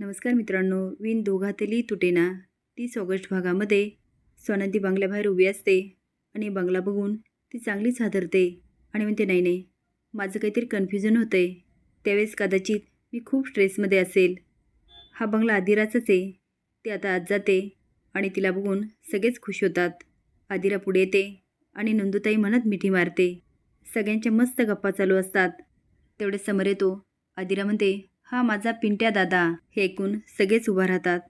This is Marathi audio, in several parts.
नमस्कार मित्रांनो विण दोघातली तुटेना तीस ऑगस्ट भागामध्ये स्वानंदी बंगल्याबाहेर उभी असते आणि बंगला बघून ती चांगलीच हादरते आणि म्हणते नाही नाही माझं काहीतरी कन्फ्युजन होतं आहे त्यावेळेस कदाचित मी खूप स्ट्रेसमध्ये असेल. हा बंगला आदिराचाच आहे. ती आता आज जाते आणि तिला बघून सगळेच खुश होतात. आदिरा पुढे येते आणि नंदुताई म्हणत मिठी मारते. सगळ्यांच्या मस्त गप्पा चालू असतात. तेवढे समोर येतो. आदिरा म्हणते हा माझा पिंट्या दादा. हे ऐकून सगळेच उभा राहतात.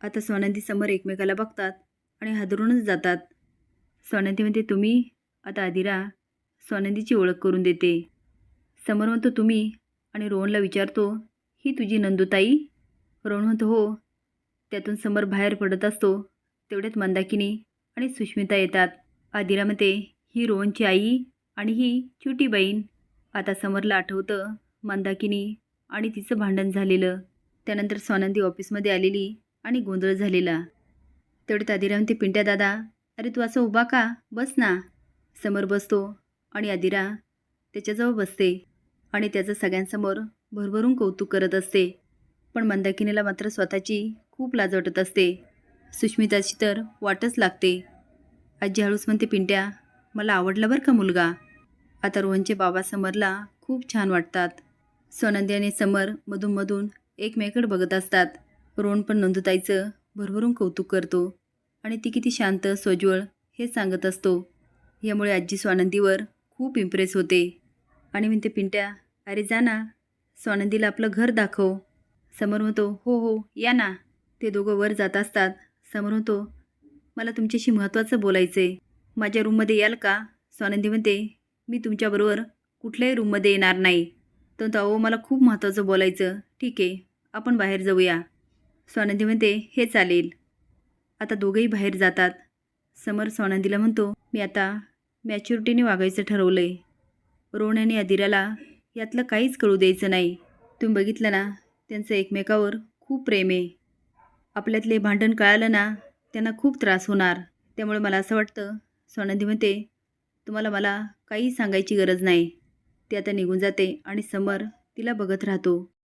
आता स्वानंदी समोर एकमेकाला बघतात आणि हादरूनच जातात. स्वानंदी म्हणते तुम्ही आता आदिरा स्वानंदीची ओळख करून देते. समोर म्हणतो तुम्ही. आणि रोहनला विचारतो ही तुझी नंदुताई? रोहन म्हणतो हो. त्यातून समोर बाहेर पडत असतो. तेवढ्यात मंदाकिनी आणि सुष्मिता येतात. आदिरा म्हणते ही रोहनची आई आणि ही छोटी बहीण. आता समरला आठवतं मंदाकिनी आणि तिचं भांडण झालेलं. त्यानंतर स्वानंदी ऑफिसमध्ये आलेली आणि गोंधळ झालेला. तेवढ्यात आदिरा म्हणते पिंट्या दादा अरे तू असं उभा का? बस ना. समोर बसतो आणि आदिरा त्याच्याजवळ बसते आणि त्याचं सगळ्यांसमोर भरभरून कौतुक करत असते. पण मंदाकिनीला मात्र स्वतःची खूप लाज वाटत असते. सुष्मिताची तर वाटच लागते. आजी हळूस म्हणते पिंट्या मला आवडला बरं का मुलगा? आता रोहनचे बाबा समरला खूप छान वाटतात. सोनंदी आणि समर मधूनमधून एकमेकडे बघत असतात. रोण पण नंदुताईचं भरभरून कौतुक करतो आणि ती किती शांत सोज्वळ हे सांगत असतो. यामुळे आजी स्वानंदीवर खूप इम्प्रेस होते. आणि म्हणते पिंट्या अरे जा ना स्वानंदीला आपलं घर दाखव. समोर म्हणतो हो हो या ना. ते दोघं वर जात असतात. समोर म्हणतो मला तुमच्याशी महत्त्वाचं बोलायचं आहे माझ्या रूममध्ये याल का? स्वानंदी म्हणते मी तुमच्याबरोबर कुठल्याही रूममध्ये येणार नाही. तर अहो मला खूप महत्त्वाचं बोलायचं. ठीक आहे आपण बाहेर जाऊया. स्वानंदी म्हणते हे चालेल. आता दोघंही बाहेर जातात. समर स्वानंदीला म्हणतो मी आता मॅच्युरिटीने वागायचं ठरवलं आहे रोण आणि अदिराला यातलं काहीच कळू द्यायचं नाही. तुम्ही बघितलं ना त्यांचं एकमेकावर खूप प्रेम आहे. आपल्यातले भांडण कळालं ना त्यांना खूप त्रास होणार. त्यामुळे मला असं वाटतं स्वानंदी म्हणते तुम्हाला मला काही सांगायची गरज नाही. ती आता निघून जाते आणि समर तिला बघत राहतो.